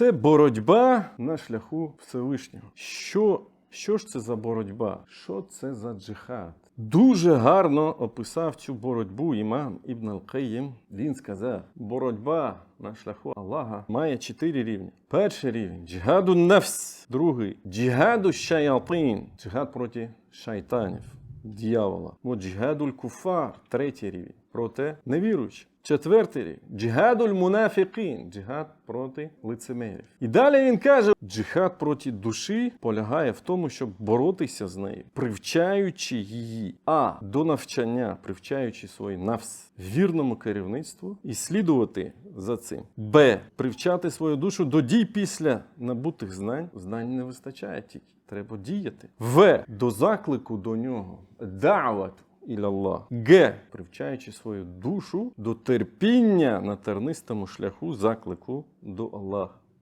Це боротьба на шляху Всевишнього. Що, що ж це за боротьба? Що це за джихад? Дуже гарно описав цю боротьбу імам Ібн Ал-Каїм. Він сказав: боротьба на шляху Аллаха має чотири рівні. Перший рівень джихаду нафс, другий джихаду шаятин, джихад проти шайтанів, дьявола. От джихадуль куфар, третій рівень проти невіруючих. Четвертий рік джихадуль мунафікін, джихад проти лицемерів. І далі він каже: джихад проти душі полягає в тому, щоб боротися з нею, привчаючи її, а до навчання, привчаючи свій навс вірному керівництву і слідувати за цим. Б. Привчати свою душу до дій після набутих знань. Знань не вистачає тільки. Треба діяти. В. До заклику до нього. Дават Ілаллах. Г. Привчаючи свою душу до терпіння на тернистому шляху заклику до Аллаха.